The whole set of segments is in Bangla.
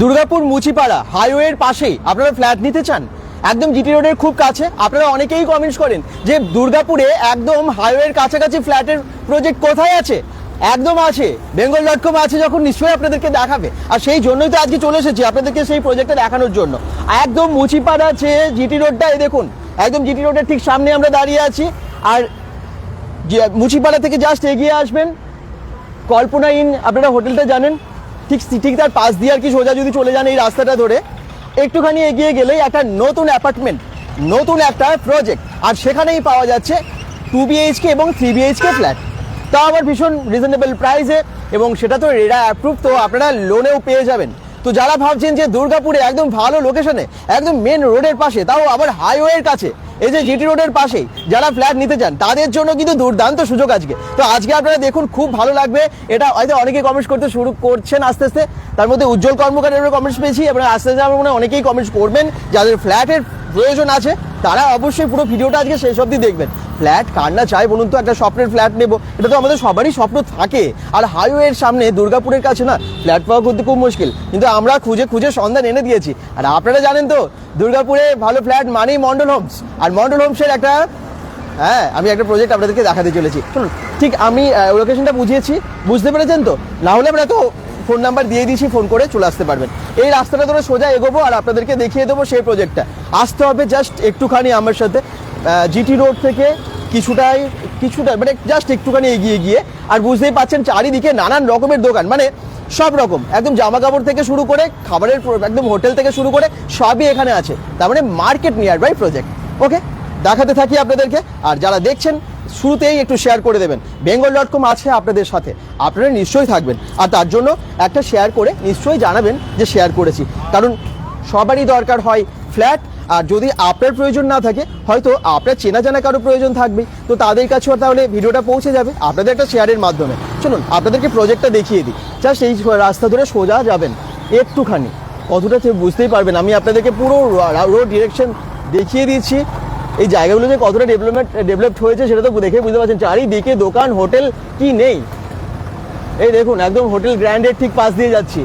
দুর্গাপুর মুচিপাড়া হাইওয়ের পাশেই আপনারা ফ্ল্যাট নিতে চান? একদম জিটি রোডের খুব কাছে। আপনারা অনেকেই কমেন্টস করেন যে দুর্গাপুরে একদম হাইওয়ের কাছাকাছি ফ্ল্যাটের প্রজেক্ট কোথায় আছে? একদম আছে। বেঙ্গল ডট কম আছে যখন নিশ্চয়ই আপনাদেরকে দেখাবে। আর সেই জন্যই তো আজকে চলে এসেছি আপনাদেরকে সেই প্রজেক্টটা দেখানোর জন্য। একদম মুচিপাড়া আছে জিটি রোডটা, এই দেখুন, একদম জিটি রোডের ঠিক সামনে আমরা দাঁড়িয়ে আছি। আর মুচিপাড়া থেকে জাস্ট এগিয়ে আসবেন। কল্পনা ইন, আপনারা হোটেলটা জানেন। ঠিক ঠিক তার পাশ দিয়ে আর কি সোজা যদি চলে যান এই রাস্তাটা ধরে, একটুখানি এগিয়ে গেলেই একটা নতুন অ্যাপার্টমেন্ট নতুন একটা প্রজেক্ট আর সেখানেই পাওয়া যাচ্ছে টু বিএইচকে এবং থ্রি বিএইচকে ফ্ল্যাট তা আবার ভীষণ রিজনেবল প্রাইসে এবং সেটা তো রেডা অ্যাপ্রুভ তো আপনারা লোনেও পেয়ে যাবেন। তো যারা ভাবছেন যে দুর্গাপুরে একদম ভালো লোকেশনে একদম মেন রোডের পাশে, তাও আবার হাইওয়ের কাছে এই যে জিটি রোডের পাশেই যারা ফ্ল্যাট নিতে চান, তাদের জন্য কিন্তু দুর্দান্ত সুযোগ আজকে। তো আজকে আপনারা দেখুন, খুব ভালো লাগবে। এটা হয়তো অনেকে কমেন্টস করতে শুরু করছেন আস্তে আস্তে। তার মধ্যে উজ্জ্বল কর্মকারের কমেন্টস পেয়েছি। এবং আস্তে আস্তে আমার মনে হয় অনেকেই কমেন্টস করবেন। যাদের ফ্ল্যাটের প্রয়োজন আছে, তারা অবশ্যই পুরো ভিডিওটা আজকে শেষ অবধি দেখবেন। ফ্ল্যাট কার না চাই বলুন তো? একটা স্বপ্নের ফ্ল্যাট নেব। এটা তো আমাদের সবারই স্বপ্ন থাকে। আর হাইওয়ের সামনে দুর্গাপুরের কাছে না, ফ্ল্যাট পাওয়া করতে খুব মুশকিল। কিন্তু আমরা খুঁজে খুঁজে সন্ধান এনে দিয়েছি। আর আপনারা জানেন তো, দুর্গাপুরে ভালো ফ্ল্যাট মানেই মন্ডল হোমস আর মন্ডল হোমসের একটা হ্যাঁ আমি একটা প্রজেক্ট আপনাদেরকে দেখাতে চলেছি। শুনুন ঠিক আমি লোকেশনটা বুঝিয়েছি, বুঝতে পেরেছেন তো? না হলে আমরা তো ফোন নাম্বার দিয়ে দিয়েছি ফোন করে চলে আসতে পারবেন। এই রাস্তাটা ধরে সোজা এগোবো আর আপনাদেরকে দেখিয়ে দেবো সেই প্রজেক্টটা আসতে হবে জাস্ট একটুখানি আমার সাথে জিটি রোড থেকে কিছুটাই, কিছুটা মানে জাস্ট একটুখানি এগিয়ে গিয়ে। আর বুঝতেই পাচ্ছেন চারিদিকে নানান রকমের দোকান মানে সব রকম, একদম জামা কাপড় থেকে শুরু করে খাবারের একদম হোটেল থেকে শুরু করে সবই এখানে আছে। তার মানে market nearby project okay? দেখাতে থাকি আপনাদেরকে। আর যারা দেখছেন, শুরুতেই একটু শেয়ার করে দেবেন। বেঙ্গল ডট কম আছে আপনাদের সাথে। আপনারা নিশ্চয়ই থাকবেন। আর তার জন্য একটা শেয়ার করে নিশ্চয়ই জানাবেন যে শেয়ার করেছি। কারণ সবারই দরকার হয় ফ্ল্যাট আর যদি আপনার প্রয়োজন না থাকে, হয়তো আপনার চেনা জানা কারও প্রয়োজন থাকবে। তো তাদের কাছেও তাহলে ভিডিওটা পৌঁছে যাবে আপনাদের একটা শেয়ারের মাধ্যমে। চলুন, আপনাদেরকে প্রজেক্টটা দেখিয়ে দিই। জাস্ট এই রাস্তা ধরে সোজা যাবেন। একটুখানি। কতটা বুঝতেই পারবেন। আমি আপনাদেরকে পুরো রোড ডিরেকশন দেখিয়ে দিচ্ছি। এই জায়গাগুলো যে কতটা ডেভেলপমেন্ট ডেভেলপড হয়েছে সেটা তো দেখে বুঝতে পারছেন। চারিদিকে দোকান, হোটেল কি নেই? এই দেখুন, একদম হোটেল গ্র্যান্ডের ঠিক পাশ দিয়ে যাচ্ছি।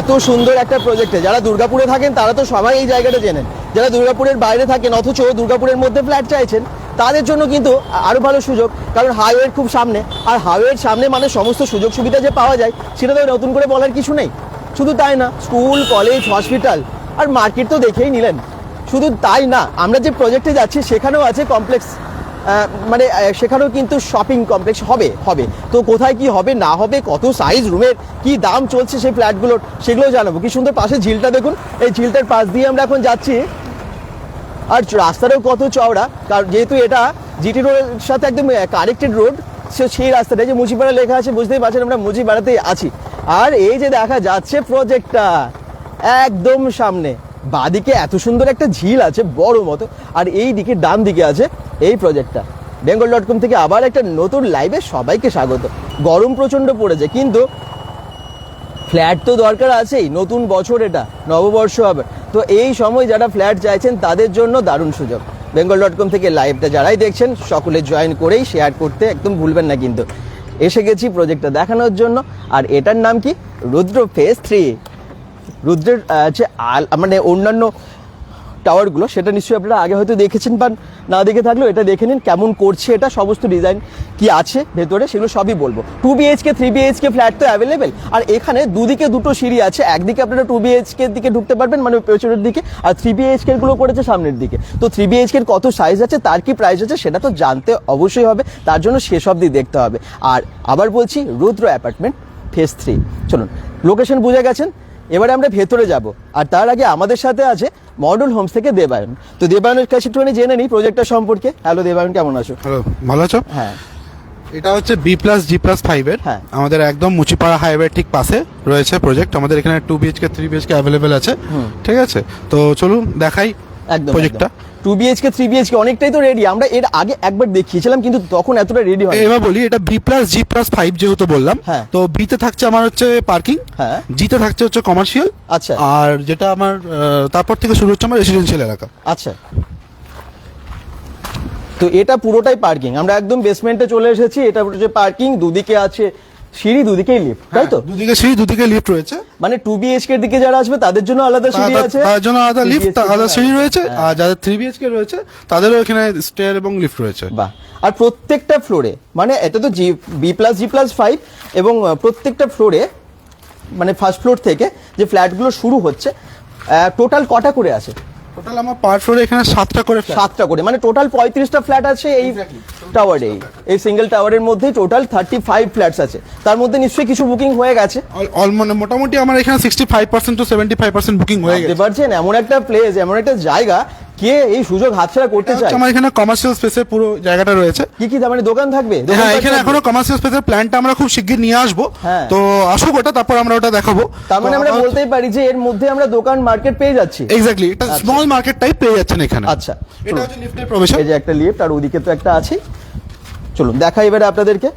এত সুন্দর একটা প্রজেক্টে যারা দুর্গাপুরে থাকেন, তারা তো সবাই এই জায়গাটা জেনেন যারা দুর্গাপুরের বাইরে থাকেন, অথচ দুর্গাপুরের মধ্যে ফ্ল্যাট চাইছেন, তাদের জন্য কিন্তু আরও ভালো সুযোগ। কারণ হাইওয়ের খুব সামনে। আর হাইওয়ের সামনে মানে সমস্ত সুযোগ সুবিধা যে পাওয়া যায়, সেটা তো নতুন করে বলার কিছু নেই। শুধু তাই না, স্কুল, কলেজ হসপিটাল আর মার্কেট তো দেখেই নিলেন। শুধু তাই না, আমরা যে প্রজেক্টে যাচ্ছি সেখানেও আছে কমপ্লেক্স মানে সেখানেও কিন্তু শপিং কমপ্লেক্স হবে হবে। তো কোথায় কি হবে, না হবে, কত সাইজ রুমের, কি দাম চলছে সেই ফ্ল্যাটগুলোর সেগুলো জানাব। কি সুন্দর পাশে ঝিলটা দেখুন। এই ঝিলটার পাশ দিয়ে আমরা এখন যাচ্ছি। আর রাস্তাটাও কত চওড়া। কারণ যেহেতু এটা জিটি রোডের সাথে একদম কানেক্টেড রোড সেই রাস্তাটা যে মুচিপাড়া লেখা আছে, বুঝতেই পারছেন আমরা মুচিপাড়াতেই আছি। আর এই যে দেখা যাচ্ছে প্রজেক্টটা একদম সামনে। বাদিকে এত সুন্দর একটা ঝিল আছে, বড় মতো, আর এই দিকে ডান দিকে আছে এই প্রজেক্টটা বেঙ্গল ডট কম থেকে আবার একটা নতুন লাইভে সবাইকে স্বাগত। গরম প্রচণ্ড পড়েছে, কিন্তু ফ্ল্যাট তো দরকার আছেই, নতুন বছর এটা, নববর্ষ হবে। তো এই সময় যারা ফ্ল্যাট চাইছেন, তাদের জন্য দারুণ সুযোগ। বেঙ্গল ডট কম থেকে লাইভটা যারাই দেখছেন, সকলে জয়েন করেই শেয়ার করতে একদম ভুলবেন না কিন্তু। এসে গেছি প্রজেক্টটা দেখানোর জন্য। আর এটার নাম কি? রুদ্র ফেস থ্রি রুদ্রের হচ্ছে আল মানে অন্যান্য টাওয়ারগুলো, সেটা নিশ্চয়ই আপনারা আগে হয়তো দেখেছেন বা না দেখে থাকলেও এটা দেখে নিন কেমন করছে এটা, সমস্ত ডিজাইন কি আছে ভেতরে, সেগুলো সবই বলব। Two BHK three BHK flat তো অ্যাভেলেবেল আর এখানে দুদিকে দুটো সিঁড়ি আছে, একদিকে আপনারা টু বিএইচকে দিকে ঢুকতে পারবেন মানে পেছনের দিকে, আর থ্রি বিএইচকে গুলো করেছে সামনের দিকে। তো থ্রি বিএইচকে কত সাইজ আছে, তার কি প্রাইস আছে, সেটা তো জানতে অবশ্যই হবে, তার জন্য শেষ অবধি দেখতে হবে। আর আবার বলছি, রুদ্র অ্যাপার্টমেন্ট ফেস থ্রি চলুন লোকেশন বুঝে গেছেন? এবারে আমরা ভেতরে যাব। আর তার আগে আমাদের সাথে আছে মডেল হোমস থেকে দেবায়ন। তো দেবায়নের কাছে একটুখানি জেনে নিই প্রজেক্টটা সম্পর্কে। হ্যালো দেবায়ন কেমন আছো? হ্যালো ভালো আছো? হ্যাঁ। এটা হচ্ছে বি প্লাস জি প্লাস ফাইভের হ্যাঁ। আমাদের একদম মুচিপাড়া হাইওয়ে ঠিক পাশে রয়েছে প্রজেক্ট আমাদের এখানে two BHK three BHK available আছে। ঠিক আছে? তো চলুন দেখাই একদম প্রজেক্টটা টু বিএইচকে থ্রি বিএইচকে অনেকটাই তো রেডি আমরা এর আগে একবার দেখিয়েছিলাম কিন্তু তখন এতটা রেডি হয় এবার বলি এটা B plus G plus five যেহেতু বললাম হ্যাঁ। তো বিতে থাকছে আমার হচ্ছে পার্কিং হ্যাঁ। জিতে থাকছে হচ্ছে কমার্শিয়াল আচ্ছা। আর যেটা আমার তারপর থেকে শুরু হচ্ছে আমার রেসিডেন্সিয়াল এলাকা আচ্ছা তো এটা পুরোটাই পার্কিং আমরা একদম বেসমেন্টে চলে এসেছি এটা হচ্ছে পার্কিং দুদিকে আছে সিঁড়ি দুদিকেই লিফট তাই তো? হ্যাঁ, দুদিকে সিঁড়ি দুদিকে লিফট রয়েছে। মানে টু বিএইচকে এর দিকে যারা আসবে তাদের জন্য আলাদা সিঁড়ি আছে তার জন্য আলাদা লিফট আলাদা সিঁড়ি রয়েছে হ্যাঁ। আর যাদের থ্রি বিএচকে রয়েছে তাদেরও এখানে স্টেয়ার এবং লিফট রয়েছে। বাহ। আর প্রত্যেকটা ফ্লোরে মানে এটা তো G B plus G plus five এবং প্রত্যেকটা ফ্লোরে মানে ফার্স্ট ফ্লোর থেকে যে ফ্ল্যাটগুলো শুরু হচ্ছে টোটাল কটা করে আছে? টোটাল আমার পার ফ্লোরে এখানে সাতটা করে সাতটা করে মানে টোটাল পঁয়ত্রিশটা ফ্ল্যাট আছে এই টাওয়ারে এই সিঙ্গেল টাওয়ারের মধ্যে টোটাল থার্টি ফাইভ ফ্ল্যাটস আছে। তার মধ্যে নিশ্চয়ই কিছু বুকিং হয়ে গেছে। অল- মানে মোটামুটি আমার এখানে sixty five percent to seventy five percent booking হয়ে গেছে। পারছেন এমন একটা প্লেস এমন একটা জায়গা কে এই সুযোগ হাতছাড়া করতে চায়? আমার এখানে কমার্শিয়াল স্পেসের পুরো জায়গাটা রয়েছে। কি কি মানে দোকান থাকবে? হ্যাঁ এখানে এখনও কমার্শিয়াল স্পেসের প্ল্যানটা আমরা খুব শিগগির নিয়ে আসব। হ্যাঁ। তো আসুক ওটা তারপর আমরা ওটা দেখাবো। তার মানে আমরা বলতেই পারি যে এর মধ্যে আমরা দোকান মার্কেট পেয়ে যাচ্ছি। এক্স্যাক্টলি এটা স্মল মার্কেট টাইপ পেয়ে যাচ্ছেন এখানে। আচ্ছা। এটা হচ্ছে লিফটের প্রবেশন। এই যে একটা লিফট আর ওদিকে তো একটা আছে। চলুন দেখা এবারে আপনাদেরকে।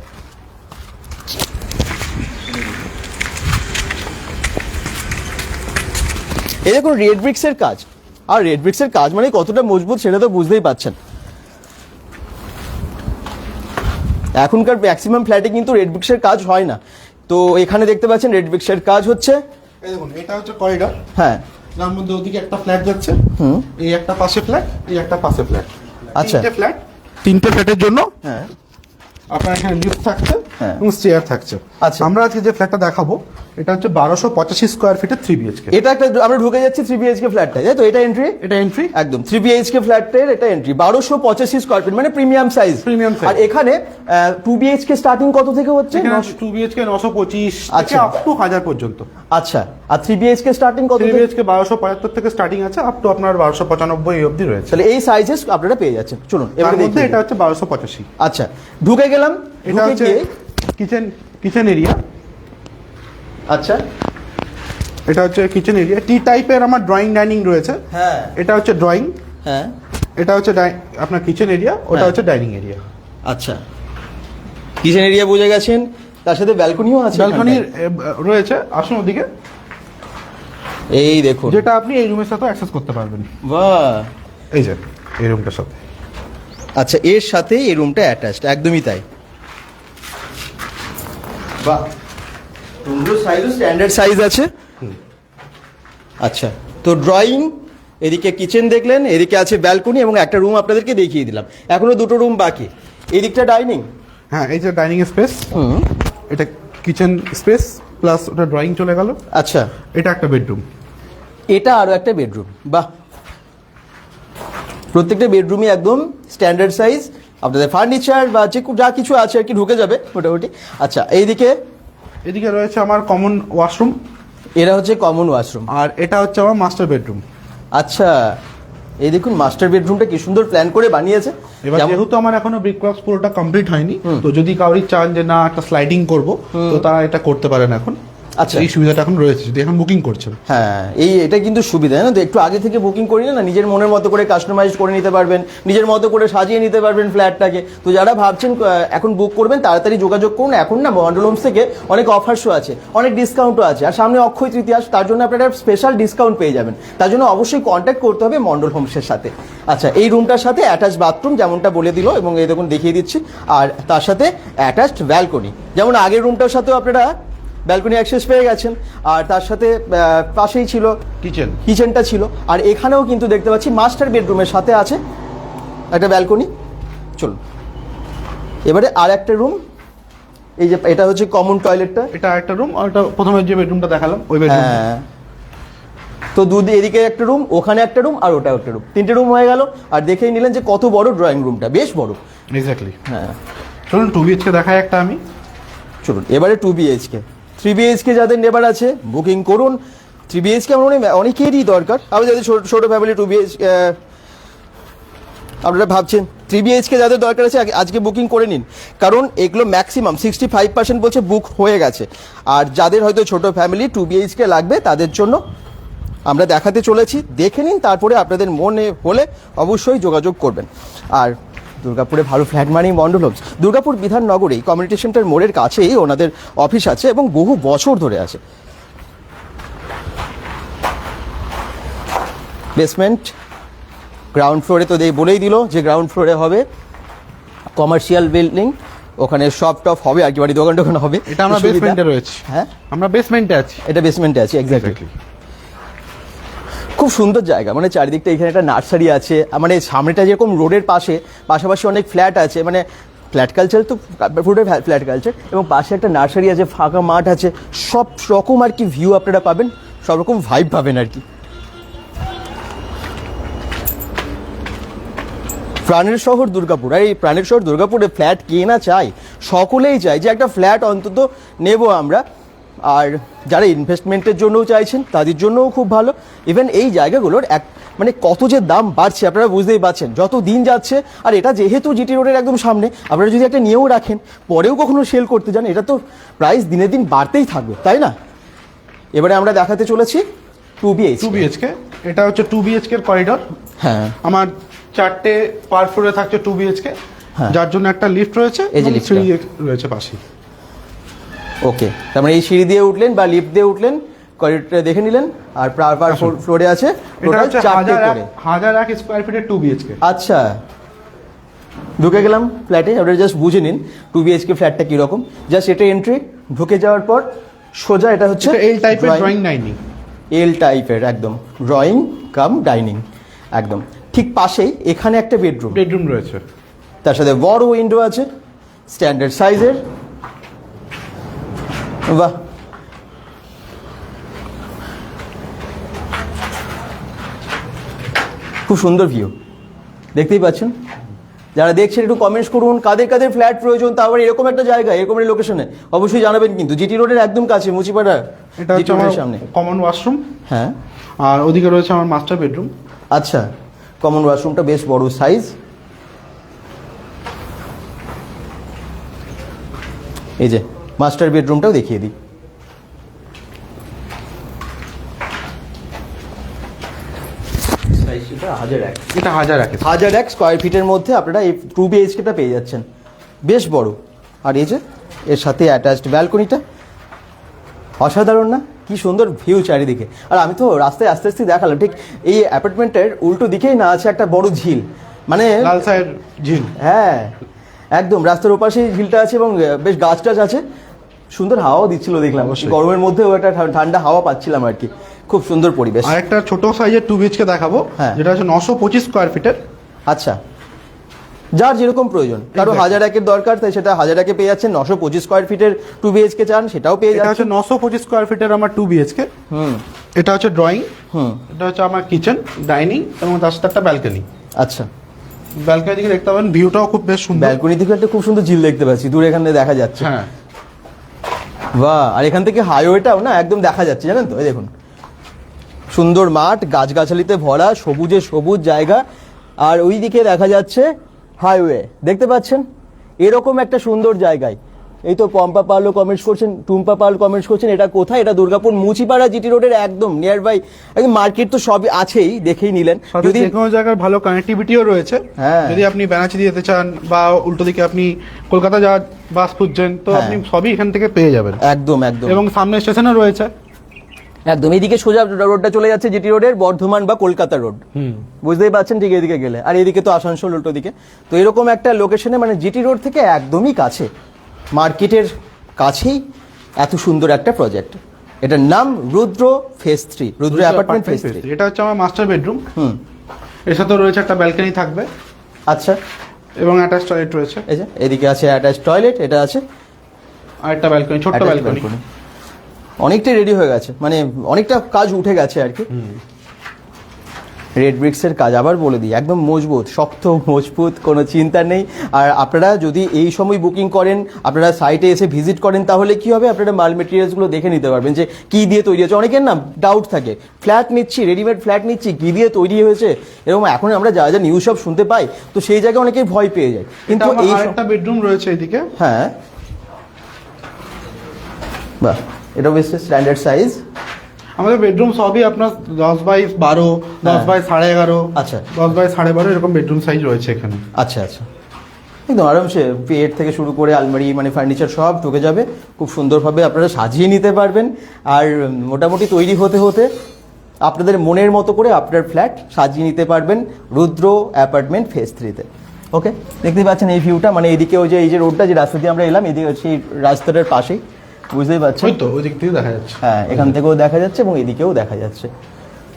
এই দেখুন রেড ব্রিক্সের কাজ। আর রেড ব্রিক্সের কাজ মানে কতটা মজবুত সেটা তো বুঝতেই পাচ্ছেন। এখনকার ম্যাক্সিমাম ফ্ল্যাটে কিন্তু রেড ব্রিক্সের কাজ হয় না। তো এখানে দেখতে পাচ্ছেন রেড ব্রিক্সের কাজ হচ্ছে এই দেখুন এটা হচ্ছে করিডর হ্যাঁ। যার মধ্যে ওদিকে একটা ফ্ল্যাট যাচ্ছে। হুম। এই একটা পাশে ফ্ল্যাট এই একটা পাশে ফ্ল্যাট আচ্ছা। তিনটে ফ্ল্যাট তিনটে ফ্ল্যাটের জন্য? হ্যাঁ। আপনার এখানে লিফট থাকছে। এবং স্টেয়ার থাকছে। আচ্ছা। আমরা আজকে যে ফ্ল্যাটটা দেখাবো এটা হচ্ছে বারোশো পঁচাশি স্কোয়ার ফিটের থ্রি বিএচকে এটা একটা আমরা ঢুকে যাচ্ছি থ্রি বিএচকে ফ্ল্যাটটা তাই তো? এটা এন্ট্রি এটা এন্ট্রি একদম থ্রি বিএচকে ফ্ল্যাটের এটা এন্ট্রি বারোশো পঁচাশি স্কোয়ার ফিট মানে প্রিমিয়াম সাইজ প্রিমিয়াম। আর এখানে টু বিএইচকে স্টার্টিং কত থেকে হচ্ছে? টু বিএচকে নশো পঁচিশ আচ্ছা। আপ টু হাজার পর্যন্ত। আচ্ছা আর থ্রি বিএইচকে স্টার্টিং কত থ্রি? বিএচকে বারোশো পঁচাত্তর থেকে স্টার্টিং আছে আপ টু আপনার বারোশো পঁচানব্বই অব্দি রয়েছে। তাহলে এই সাইজেস আপনারা পেয়ে যাচ্ছেন। চলুন এবারে এটা হচ্ছে বারোশো পঁচাশি। আচ্ছা ঢুকে গেলাম। এটা হচ্ছে কিচেন কিচেন এরিয়া আচ্ছা। এটা হচ্ছে কিচেন এরিয়া টি টাইপের আমার ড্রয়িং ডাইনিং রয়েছে। হ্যাঁ। এটা হচ্ছে ড্রয়িং হ্যাঁ। এটা হচ্ছে আপনার কিচেন এরিয়া ওটা হ্যাঁ। হচ্ছে ডাইনিং এরিয়া আচ্ছা। কিচেন এরিয়া বুঝে গেছেন। তার সাথে ব্যালকনিও আছে এখানটায়। রয়েছে। আসুন ওদিকে। এই দেখুন। যেটা আপনি এই রুমের সাথে অ্যাক্সেস করতে পারবেন। বাহ। এই যে এই রুমটার সাথে আচ্ছা এর সাথে এই রুমটা অ্যাটাচড একদমই তাই। বাহ। রুমগুলোর সাইজও স্ট্যান্ডার্ড সাইজ আছে। আচ্ছা তো ড্রয়িং এদিকে কিচেন দেখলেন এদিকে আছে ব্যালকনি এবং একটা রুম আপনাদেরকে দেখিয়ে দিলাম। এখনও দুটো রুম বাকি। এদিকটা ডাইনিং হ্যাঁ এই যে ডাইনিং স্পেস এটা কিচেন স্পেস প্লাস ওটা ড্রয়িং চলে গেল। আচ্ছা। এটা একটা বেডরুম এটা আরও একটা বেডরুম বাহ। প্রত্যেকটা বেডরুমই একদম স্ট্যান্ডার্ড সাইজ আপনাদের ফার্নিচার বা যে যা কিছু আছে আর কি ঢুকে যাবে মোটামুটি। আচ্ছা এইদিকে? এদিকে রয়েছে আমার কমন ওয়াশরুম এরা হচ্ছে কমন ওয়াশরুম আর এটা হচ্ছে আমার মাস্টার বেডরুম আচ্ছা এই দেখুন মাস্টার বেডরুমটা কি সুন্দর প্ল্যান করে বানিয়েছে। এবার যেহেতু আমার এখনও ব্রিক ওয়ার্কস পুরোটা কমপ্লিট হয়নি তো যদি কাউরি চান যে না একটা স্লাইডিং করব তো তারা এটা করতে পারেন এখন। আচ্ছা। এই সুবিধাটা এখন রয়েছে যদি এখন বুকিং করছেন। হ্যাঁ এই এটা কিন্তু সুবিধা জানো তো? একটু আগে থেকে বুকিং করে না নিজের মনের মতো করে কাস্টমাইজ করে নিতে পারবেন নিজের মতো করে সাজিয়ে নিতে পারবেন ফ্ল্যাটটাকে তো যারা ভাবছেন এখন বুক করবেন তাড়াতাড়ি যোগাযোগ করুন। এখন না মন্ডল হোমস থেকে অনেক অফার্সও আছে অনেক ডিসকাউন্টও আছে। আর সামনে অক্ষয় তৃতীয়া তার জন্য আপনারা স্পেশাল ডিসকাউন্ট পেয়ে যাবেন। তার জন্য অবশ্যই কন্ট্যাক্ট করতে হবে মন্ডল হোমসের সাথে। আচ্ছা এই রুমটার সাথে অ্যাটাচ বাথরুম যেমনটা বলে দিল এবং এই দেখুন দেখিয়ে দিচ্ছি। আর তার সাথে অ্যাটাচড ব্যালকনি যেমন আগের রুমটার সাথেও আপনারা ব্যালকনি অ্যাক্সেস পেয়ে গেছেন। আর তার সাথে পাশেই ছিল কিচেন কিচেনটা ছিল। আর এখানেও কিন্তু দেখতে পাচ্ছি মাস্টার বেডরুমের সাথে আছে একটা ব্যালকনি চলুন। এবারে আর একটা রুম এই যে এটা হচ্ছে কমন টয়লেটটা এটা একটা রুম আর এটা প্রথমে যে বেডরুমটা দেখালাম ওই বেডরুম হ্যাঁ। তো দুধ এদিকে একটা রুম ওখানে একটা রুম আর ওটা একটা রুম তিনটে রুম হয়ে গেল আর দেখেই নিলেন যে কত বড় ড্রয়িং রুমটা বেশ বড়। এক্স্যাক্টলি হ্যাঁ। চলুন টু বিএচকে দেখাই একটা আমি। চলুন এবারে টু বিএইচকে থ্রি বিএইচকে যাদের নেবার আছে বুকিং করুন। থ্রি বিএইচকে আমার মনে হয় অনেকেরই দরকার। আবার যাদের ছোটো ছোটো ফ্যামিলি টু বিএইচ আপনারা ভাবছেন, থ্রি বিএইচকে যাদের দরকার আছে আজকে বুকিং করে নিন। কারণ এগুলো ম্যাক্সিমাম সিক্সটি ফাইভ পার্সেন্ট বলছে বুক হয়ে গেছে। আর যাদের হয়তো ছোট ফ্যামিলি টু বিএইচকে লাগবে, তাদের জন্য আমরা দেখাতে চলেছি। দেখে নিন, তারপরে আপনাদের মনে হলে অবশ্যই যোগাযোগ করবেন। আর দুর্গাপুরে ভালো ফ্ল্যাট মানি মন্ডল হোমস দুর্গাপুর বিধাননগরেই কমিউনিটি সেন্টার মোড়ের কাছেই ওনাদের অফিস আছে এবং বহু বছর ধরে আছে। বেসমেন্ট গ্রাউন্ড ফ্লোরে তো বলেই দিল যে গ্রাউন্ড ফ্লোরে হবে কমার্শিয়াল বিল্ডিং ওখানে শপ টপ হবে আর কি বাড়ি দোকান টোকান হবে। এটা আমরা। বেসমেন্টে রয়েছে। হ্যাঁ? আমরা বেসমেন্টে আছি। এটা বেসমেন্টে আছি এক্স্যাক্টলি খুব সুন্দর জায়গা। মানে চারিদিকটা এখানে একটা নার্সারি আছে মানে সামনেটা যেরকম রোডের পাশে, পাশাপাশি অনেক ফ্ল্যাট আছে। মানে ফ্ল্যাট কালচার তো পুরোটাই ফ্ল্যাট কালচার। এবং পাশে একটা নার্সারি আছে, ফাঁকা মাঠ আছে। সব রকম আর কি ভিউ আপনারা পাবেন, সব রকম ভাইব পাবেন আর কি। প্রাণের শহর দুর্গাপুর। আর এই প্রাণের শহর দুর্গাপুরে ফ্ল্যাট কে না চাই সকলেই চায় যে একটা ফ্ল্যাট অন্তত নেব আমরা। আর যারা ইনভেস্টমেন্টের জন্যও চাইছেন তাদের জন্যও খুব ভালো। ইভেন এই জায়গাগুলোর এক মানে কত যে দাম বাড়ছে আপনারা বুঝতেই পারছেন। যত দিন যাচ্ছে আর এটা যেহেতু জিটি রোডের একদম সামনে আপনারা যদি একটা নিয়েও রাখেন পরেও কখনো সেল করতে যান এটা তো প্রাইস দিনে দিন বাড়তেই থাকবে তাই না? এবারে আমরা দেখাতে চলেছি টু বিএইচ টু বিএচকে এটা হচ্ছে টু বিএচকে এর করিডর হ্যাঁ। আমার চারটে পার ফ্লোরে থাকছে টু বিএচকে হ্যাঁ। যার জন্য একটা লিফট রয়েছে এই যে লিফটটা। সিঁড়ি রয়েছে পাশে ওকে তার মানে এই সিঁড়ি দিয়ে উঠলেন বা লিফট দিয়ে উঠলেন করিডোরটা দেখে নিলেন আর পার ফ্লোরে আছে টোটাল চারটে করে হাজার এক স্কোয়ার ফিটের টু বিএচকে আচ্ছা। ঢুকে গেলাম ফ্ল্যাটে আপনারা জাস্ট বুঝে নিন টু বিএইচকে ফ্ল্যাটটা কীরকম। জাস্ট এটা এন্ট্রি ঢুকে যাওয়ার পর সোজা এটা হচ্ছে এল টাইপের ড্রয়িং ডাইনিং এল টাইপের একদম। ড্রয়িং কাম ডাইনিং একদম। ঠিক পাশেই এখানে একটা বেডরুম বেডরুম রয়েছে। তার সাথে বড় উইন্ডো আছে স্ট্যান্ডার্ড সাইজের বাহ খুব সুন্দর ভিউ দেখতেই পাচ্ছেন? যারা দেখছেন একটু কমেন্টস করুন কাদের কাদের ফ্ল্যাট প্রয়োজন তারপরে এরকম একটা জায়গা এরকম লোকেশনে অবশ্যই জানাবেন কিন্তু। জিটি রোডের একদম কাছে মুচিপাড়া এটা হচ্ছে আমার সামনে। কমন ওয়াশরুম হ্যাঁ। আর ওদিকে রয়েছে আমার মাস্টার বেডরুম আচ্ছা। কমন ওয়াশরুমটা বেশ বড় সাইজ এই যে। মাস্টার বেডরুমটাও দেখিয়ে দিই। সাইজটা হাজার এক। হাজার একে। হাজার এক স্কোয়ার ফিটের মধ্যে আপনারা এই টু বিএইচকেটা পেয়ে যাচ্ছেন। বেশ বড়। আর এই যে এর সাথে অ্যাটাচড ব্যালকনিটা অসাধারণ না? কি সুন্দর ভিউ চারিদিকে। আর আমি তো রাস্তায় আস্তে আস্তে দেখালাম ঠিক এই অ্যাপার্টমেন্টের উল্টো দিকেই না আছে একটা বড় ঝিল। মানে লাল ঝিল। হ্যাঁ একদম। রাস্তার ওপাশেই ঝিলটা আছে এবং বেশ গাছ টাছ আছে। সুন্দর হাওয়াও দিচ্ছিল দেখলাম। গরমের মধ্যেও একটা ঠান্ডা হাওয়া পাচ্ছিলাম আর কি। খুব সুন্দর পরিবেশ। আর একটা ছোট সাইজের টু বিএচকে দেখাবো হ্যাঁ। যেটা হচ্ছে নশো পঁচিশ স্কোয়ার ফিটের আচ্ছা। যার যেরকম প্রয়োজন। কারও হাজার একের দরকার তাই সেটা হাজার একে পেয়ে যাচ্ছেন নশো পঁচিশ স্কোয়ার ফিটের টু বিএইচকে চান সেটাও পেয়ে এটা হচ্ছে নশো পঁচিশ স্কোয়ার ফিটের আমার টু বিএচকে হুম। এটা হচ্ছে ড্রয়িং হুম। এটা হচ্ছে আমার কিচেন ডাইনিং এবং তার সাথে একটা ব্যালকনি আচ্ছা। ব্যালকনি দিকে দেখতে পাবেন ভিউটাও খুব বেশ সুন্দর। ব্যালকনি থেকে একটা খুব সুন্দর ঝিল দেখতে পাচ্ছি। দূরে এখানে দেখা যাচ্ছে। হ্যাঁ। বাহ, আর এখান থেকে হাইওয়েটাও না একদম দেখা যাচ্ছে, জানেন তো? দেখুন। সুন্দর মাঠ, গাছগাছালিতে ভরা, সবুজে সবুজ জায়গা, আর ওই দিকে দেখা যাচ্ছে হাইওয়ে দেখতে পাচ্ছেন? এরকম একটা সুন্দর জায়গায়। এই তো পম্পা পালও কমেন্টস করছেন টুম্পা পাল কমেন্টস করছেন এটা কোথায়? এটা দুর্গাপুর মুচিপাড়া জিটি রোডের একদম নিয়ার বাই মার্কেট তো সবই আছেই দেখেই নিলেন। যদি কোনো জায়গার ভালো কানেক্টিভিটিও রয়েছে। হ্যাঁ। যদি আপনি ব্যানাচি যেতে চান বা উল্টো দিকে আপনি কলকাতা যাওয়ার বাস খুঁজছেন তো হ্যাঁ। আপনি সবই এখান থেকে পেয়ে যাবেন। একদম একদম। এবং সামনে স্টেশনও রয়েছে। একদম এদিকে সোজা রোডটা চলে যাচ্ছে জিটি রোডের বর্ধমান বা কলকাতা রোড। বুঝতেই পারছেন ঠিক এদিকে গেলে। আর এদিকে তো আসানসোল উল্টো দিকে। তো এরকম একটা লোকেশনে মানে জিটি রোড থেকে একদমই কাছে। মার্কেটের কাছেই এত সুন্দর একটা প্রজেক্ট এটার নাম Rudra phase three Rudra apartment phase three এটা হচ্ছে আমার মাস্টার বেডরুম হুম। এর সাথেও রয়েছে একটা ব্যালকনি থাকবে। আচ্ছা। এবং অ্যাটাচ টয়লেট রয়েছে। এই যে এদিকে আছে অ্যাটাচ টয়লেট এটা আছে। আর একটা ব্যালকনি ছোট্ট ব্যালকনি। অনেকটাই রেডি হয়ে গেছে মানে অনেকটা কাজ উঠে গেছে আর কি। রেড ব্রিক্সের কাজ আবার বলে দিই একদম মজবুত শক্ত মজবুত কোনো চিন্তা নেই। আর আপনারা যদি এই সময় বুকিং করেন আপনারা সাইটে এসে ভিজিট করেন তাহলে কি হবে? আপনারা মাল মেটেরিয়ালসগুলো দেখে নিতে পারবেন যে কি দিয়ে তৈরি হয়েছে। অনেকের না ডাউট থাকে ফ্ল্যাট নিচ্ছি রেডিমেড ফ্ল্যাট নিচ্ছি কি দিয়ে তৈরি হয়েছে? এবং এখন আমরা যা যা নিউজ সব শুনতে পাই তো সেই জায়গায় অনেকেই ভয় পেয়ে যায়। কিন্তু কিন্তু এই একটা বেডরুম রয়েছে এদিকে। হ্যাঁ। বাহ এটা বেশ স্ট্যান্ডার্ড সাইজ আমাদের বেডরুম সবই আপনার দশ বাই বারো দশ হ্যাঁ। বাই সাড়ে এগারো আচ্ছা। দশ বাই সাড়ে বারো এরকম বেডরুম সাইজ রয়েছে এখানে। আচ্ছা আচ্ছা। একদম আরামসে পেট থেকে শুরু করে আলমারি মানে ফার্নিচার সব ঢুকে যাবে। খুব সুন্দরভাবে আপনারা সাজিয়ে নিতে পারবেন। আর মোটামুটি তৈরি হতে হতে আপনাদের মনের মতো করে আপনার ফ্ল্যাট সাজিয়ে নিতে পারবেন রুদ্র অ্যাপার্টমেন্ট ফেস থ্রিতে ওকে দেখতে পাচ্ছেন এই ভিউটা মানে এদিকে ওই যে এই যে রোডটা যে রাস্তা দিয়ে আমরা এলাম এদিকে হচ্ছে এই রাস্তাটার পাশেই। বুঝতেই পারছেন? তো ওই দিক থেকে দেখা যাচ্ছে। হ্যাঁ এখান থেকেও দেখা যাচ্ছে এবং এদিকেও দেখা যাচ্ছে।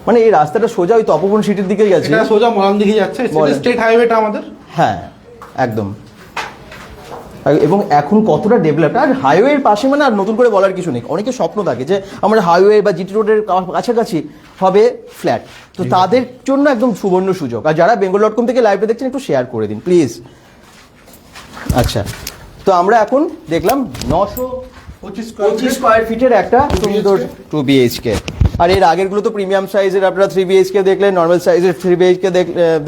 মানে এই রাস্তাটা সোজা ওই তপবন সিটির দিকে গেছে এটা সোজা মলান দিকে যাচ্ছে। স্টেট হাইওয়েটা আমাদের। হ্যাঁ একদম। এবং এখন কতটা ডেভেলপ আর হাইওয়ের পাশে মানে আর নতুন করে বলার কিছু নেই। অনেকে স্বপ্ন থাকে যে আমরা হাইওয়ে বা জিটি রোডের কাছাকাছি হবে ফ্ল্যাট তো তাদের জন্য একদম সুবর্ণ সুযোগ। আর যারা বেঙ্গল ডট কম থেকে লাইভে দেখছেন একটু শেয়ার করে দিন প্লিজ আচ্ছা তো আমরা এখন দেখলাম নশো পঁচিশ স্কোয়ার ফিটের একটা সুন্দর টু বিএইচকে আর এর আগেরগুলো তো প্রিমিয়াম সাইজের আপনারা থ্রি বিএইচকে দেখলেন নর্মাল সাইজের থ্রি বিএইচকে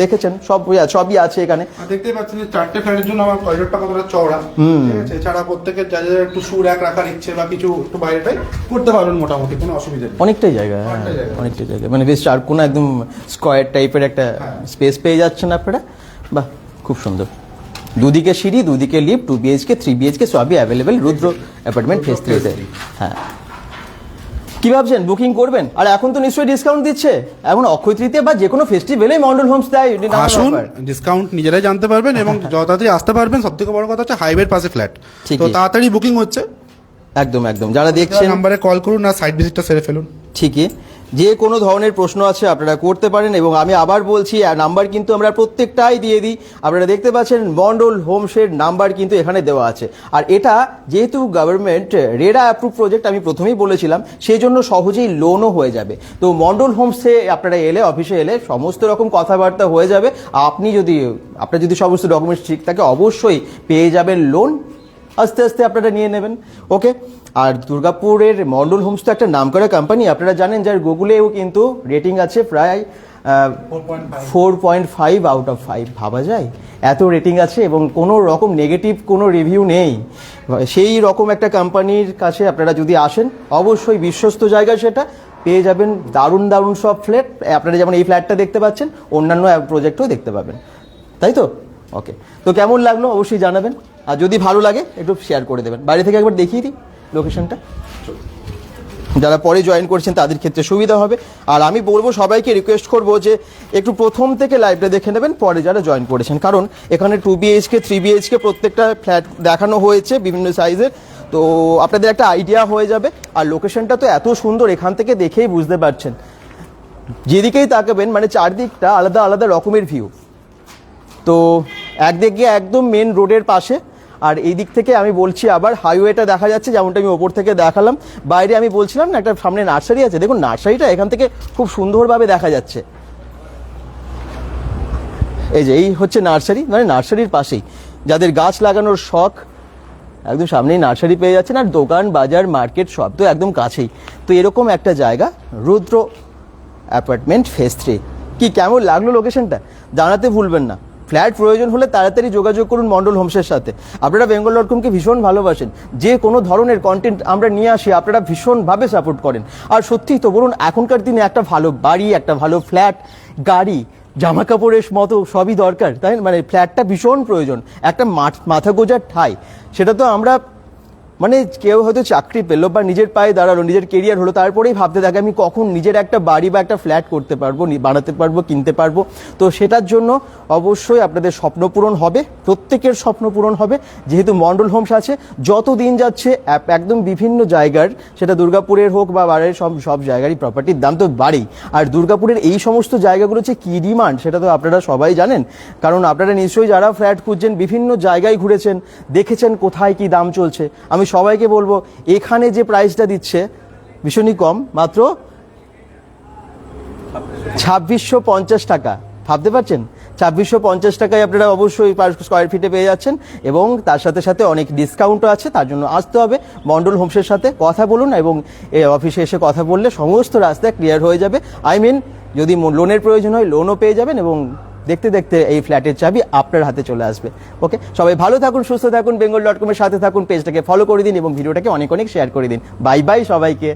দেখেছেন সব সবই আছে এখানে। আর দেখতেই পাচ্ছেন যে চারটে ফ্ল্যাটের জন্য আমার করিডোরটা কতটা চওড়া। ঠিক আছে? এছাড়া প্রত্যেকের যা যা একটু সুর এক রাখার ইচ্ছে বা কিছু একটু বাইরেটাই করতে পারবেন মোটামুটি কোনো অসুবিধা নেই। অনেকটাই জায়গা হ্যাঁ অনেকটাই জায়গা। অনেকটাই জায়গা। মানে বেশ চারকোনা একদম স্কোয়ার টাইপের একটা হ্যাঁ। স্পেস পেয়ে যাচ্ছেন আপনারা। বাহ খুব সুন্দর। দুদিকে সিঁড়ি দুদিকে lift two BHK three BHK সবই অ্যাভেলেবেল রুদ্র অ্যাপার্টমেন্ট ফেস থ্রিতে হ্যাঁ। কি ভাবছেন? বুকিং করবেন? আর এখন তো নিশ্চয়ই ডিসকাউন্ট দিচ্ছে। এখন অক্ষয় তৃতীয়া বা যে কোনো ফেস্টিভ্যালে মন্ডল হোমস দেয় আসুন ডিসকাউন্ট নিজেরাই জানতে পারবেন এবং যত তাড়াতাড়ি আসতে পারবেন। সব থেকে বড় কথা হচ্ছে হাইওয়ের পাশে ফ্ল্যাট। তো তাড়াতাড়ি বুকিং হচ্ছে। একদম একদম। যারা দেখছেন নাম্বারে কল করুন আর সাইড ভিজিটটা সেরে ফেলুন। ঠিকই। যে কোনো ধরনের প্রশ্ন আছে আপনারা করতে পারেন এবং আমি আবার বলছি নাম্বার কিন্তু আমরা প্রত্যেকটাই দিয়ে দিই। আপনারা দেখতে পাচ্ছেন মন্ডল হোমসের নাম্বার কিন্তু এখানে দেওয়া আছে। আর এটা যেহেতু গভর্নমেন্ট রেরা অ্যাপ্রুভ প্রজেক্ট আমি প্রথমেই বলেছিলাম সেই জন্য সহজেই লোনও হয়ে যাবে। তো মন্ডল হোমসে আপনারা এলে, অফিসে এলে সমস্ত রকম কথাবার্তা হয়ে যাবে। আপনি যদি, আপনার যদি সমস্ত ডকুমেন্টস ঠিক থাকে, অবশ্যই পেয়ে যাবেন লোন আস্তে আস্তে আপনারা নিয়ে নেবেন ওকে? আর দুর্গাপুরের মন্ডল হোমস তো একটা নামকরা কোম্পানি আপনারা জানেন যার গুগলেও কিন্তু রেটিং আছে প্রায় four point five out of five ভাবা যায়? এত রেটিং আছে এবং কোনো রকম নেগেটিভ কোনো রিভিউ নেই। সেই রকম একটা কোম্পানির কাছে আপনারা যদি আসেন অবশ্যই বিশ্বস্ত জায়গা সেটা পেয়ে যাবেন দারুণ দারুণ সব ফ্ল্যাট আপনারা যেমন এই ফ্ল্যাটটা দেখতে পাচ্ছেন অন্যান্য প্রজেক্টও দেখতে পাবেন। তাই তো? ওকে। তো কেমন লাগল অবশ্যই জানাবেন। আর যদি ভালো লাগে, একটু শেয়ার করে দেবেন। বাইরে থেকে একবার দেখিয়ে দিই লোকেশনটা যারা পরে জয়েন করছেন, তাদের ক্ষেত্রে সুবিধা হবে। আর আমি বলব, সবাইকে রিকোয়েস্ট করব যে, একটু প্রথম থেকে লাইভটা দেখে নেবেন, পরে যারা জয়েন করেছেন। কারণ, এখানে টু বিএইচকে থ্রি বিএইচকে প্রত্যেকটা ফ্ল্যাট দেখানো হয়েছে বিভিন্ন সাইজের তো আপনাদের একটা আইডিয়া হয়ে যাবে। আর লোকেশনটা তো এত সুন্দর, এখান থেকে দেখেই বুঝতে পারছেন। যেদিকেই তাকাবেন মানে চারদিকটা আলাদা আলাদা রকমের ভিউ তো, একদিকে একদম মেন রোডের পাশে আর এই দিক থেকে আমি বলছি আবার হাইওয়েটা দেখা যাচ্ছে, যেমনটা আমি ওপর থেকে দেখালাম। বাইরে আমি বলছিলাম না, একটা সামনে নার্সারি আছে। দেখুন, নার্সারিটা এখান থেকে খুব সুন্দরভাবে দেখা যাচ্ছে। এই যে, এই হচ্ছে নার্সারি মানে নার্সারির পাশেই। যাদের গাছ লাগানোর শখ, একদম সামনেই নার্সারি পেয়ে যাচ্ছেন। আর দোকান, বাজার, মার্কেট, সব তো একদম কাছেই। তো এরকম একটা জায়গা, রুদ্র অ্যাপার্টমেন্ট ফেস থ্রি। কি কেমন লাগল লোকেশনটা? জানাতে ভুলবেন না। ফ্ল্যাট প্রয়োজন হলে তাড়াতাড়ি যোগাযোগ করুন মন্ডল হোমসের সাথে। আপনারা বেঙ্গল ডট কমকে ভীষণ ভালোবাসেন। যে কোনো ধরনের কন্টেন্ট আমরা নিয়ে আসি, আপনারা ভীষণভাবে সাপোর্ট করেন। আর সত্যিই তো বলুন, এখনকার দিনে একটা ভালো বাড়ি, একটা ভালো ফ্ল্যাট, গাড়ি জামা কাপড়ের মতো সবই দরকার, তাই? মানে ফ্ল্যাটটা ভীষণ প্রয়োজন। একটা মাথা গোজার ঠাই, সেটা তো আমরা মানে কেউ হয়তো চাকরি পেল বা নিজের পায়ে দাঁড়াল, নিজের কেরিয়ার হলো, তারপরেই ভাবতে থাকে, আমি কখন নিজের একটা বাড়ি বা একটা ফ্ল্যাট করতে পারব বানাতে পারব, কিনতে পারব। তো সেটার জন্য অবশ্যই আপনাদের স্বপ্ন পূরণ হবে, প্রত্যেকের স্বপ্ন পূরণ হবে। যেহেতু মন্ডল হোমস আছে যত দিন যাচ্ছে এক- একদম বিভিন্ন জায়গার, সেটা দুর্গাপুরের হোক বা বাইরের সব সব জায়গারই প্রপার্টির দাম তো বাড়েই। আর দুর্গাপুরের এই সমস্ত জায়গাগুলো হচ্ছে কী ডিমান্ড সেটা তো আপনারা সবাই জানেন। কারণ আপনারা নিশ্চয়ই যারা ফ্ল্যাট খুঁজছেন, বিভিন্ন জায়গায় ঘুরেছেন, দেখেছেন কোথায় কি দাম চলছে। আমি সবাইকে বলব, এখানে যে প্রাইসটা দিচ্ছে, ভীষণই কম, মাত্র ছাব্বিশশো পঞ্চাশ টাকা। ভাবতে পারছেন? ছাব্বিশশো পঞ্চাশ টাকায় আপনারা অবশ্যই স্কোয়ার ফিটে পেয়ে যাচ্ছেন এবং তার সাথে সাথে অনেক ডিসকাউন্টও আছে, তার জন্য আসতে হবে। মন্ডল হোমসের সাথে কথা বলুন এবং অফিসে এসে কথা বললে সমস্ত রাস্তা ক্লিয়ার হয়ে যাবে। আই মিন যদি লোনের প্রয়োজন হয় লোনও পেয়ে যাবেন এবং দেখতে দেখতে এই ফ্ল্যাটের চাবি আপনার হাতে চলে আসবে। ওকে সবাই ভালো থাকুন, সুস্থ থাকুন, বেঙ্গল ডট কমের সাথে থাকুন পেজটাকে ফলো করে দিন এবং ভিডিওটাকে অনেক অনেক শেয়ার করে দিন। বাই বাই সবাইকে।